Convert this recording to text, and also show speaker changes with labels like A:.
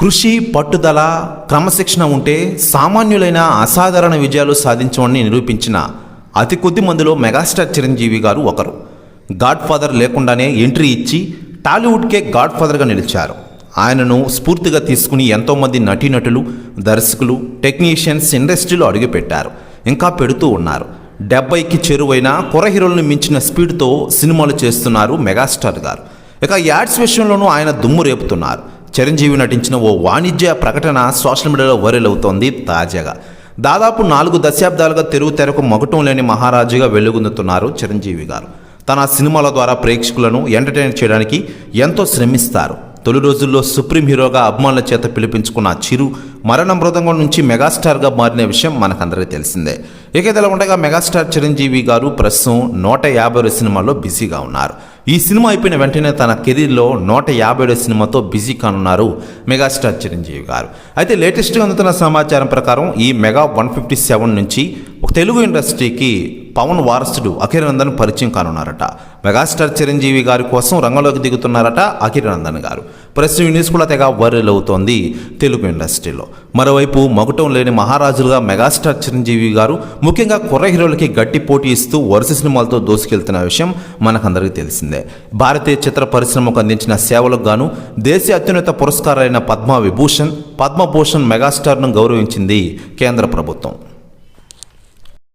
A: కృషి పట్టుదల క్రమశిక్షణ ఉంటే సామాన్యులైన అసాధారణ విజయాలు సాధించమని నిరూపించిన అతి కొద్ది మందిలో మెగాస్టార్ చిరంజీవి గారు ఒకరు. గాడ్ ఫాదర్ లేకుండానే ఎంట్రీ ఇచ్చి టాలీవుడ్కే గాడ్ ఫాదర్గా నిలిచారు. ఆయనను స్ఫూర్తిగా తీసుకుని ఎంతోమంది నటీనటులు దర్శకులు టెక్నీషియన్స్ ఇండస్ట్రీలో అడుగుపెట్టారు. ఇంకా పెడుతూ ఉన్నారు. డెబ్బైకి చేరువైన కుర హీరోలను మించిన స్పీడ్తో సినిమాలు చేస్తున్నారు మెగాస్టార్ గారు. ఇక యాడ్స్ విషయంలోనూ ఆయన దుమ్ము రేపుతున్నారు. చిరంజీవి నటించిన ఓ వాణిజ్య ప్రకటన సోషల్ మీడియాలో వైరల్ అవుతోంది తాజాగా. దాదాపు నాలుగు దశాబ్దాలుగా తెరుగు తెరకు మగటం లేని మహారాజుగా వెలుగొందుతున్నారు చిరంజీవి గారు. తన సినిమాల ద్వారా ప్రేక్షకులను ఎంటర్టైన్ చేయడానికి ఎంతో శ్రమిస్తారు. తొలి రోజుల్లో సుప్రీం హీరోగా అభిమానుల చేత పిలిపించుకున్న చిరు మరణ మృదంగం నుంచి మెగాస్టార్గా మారిన విషయం మనకందరికీ తెలిసిందే. ఇక ఇలా ఉండగా మెగాస్టార్ చిరంజీవి గారు ప్రస్తుతం నూట యాభై సినిమాల్లో బిజీగా ఉన్నారు. ఈ సినిమా అయిపోయిన వెంటనే తన కెరీర్లో నూట యాభై సినిమాతో బిజీ కానున్నారు మెగాస్టార్ చిరంజీవి గారు. అయితే లేటెస్ట్గా అందుతున్న సమాచారం ప్రకారం ఈ మెగా వన్ ఫిఫ్టీ సెవెన్ నుంచి తెలుగు ఇండస్ట్రీకి పవన్ వారసుడు అఖిరనందన్ పరిచయం కానున్నారట. మెగాస్టార్ చిరంజీవి గారి కోసం రంగంలోకి దిగుతున్నారట అఖిరనందన్ గారు. ప్రస్తుతం ఈ న్యూస్ కూడా తెగ వైరల్ అవుతోంది తెలుగు ఇండస్ట్రీలో. మరోవైపు మగుటం లేని మహారాజులుగా మెగాస్టార్ చిరంజీవి గారు ముఖ్యంగా కుర్ర హీరోలకి గట్టి పోటీ ఇస్తూ వరుస సినిమాలతో దోసుకెళ్తున్న విషయం మనకందరికీ తెలిసిందే. భారతీయ చిత్ర పరిశ్రమకు అందించిన సేవలకు గాను దేశీయ అత్యున్నత పురస్కారాలైన పద్మ విభూషణ్ పద్మభూషణ్ మెగాస్టార్ను గౌరవించింది కేంద్ర ప్రభుత్వం.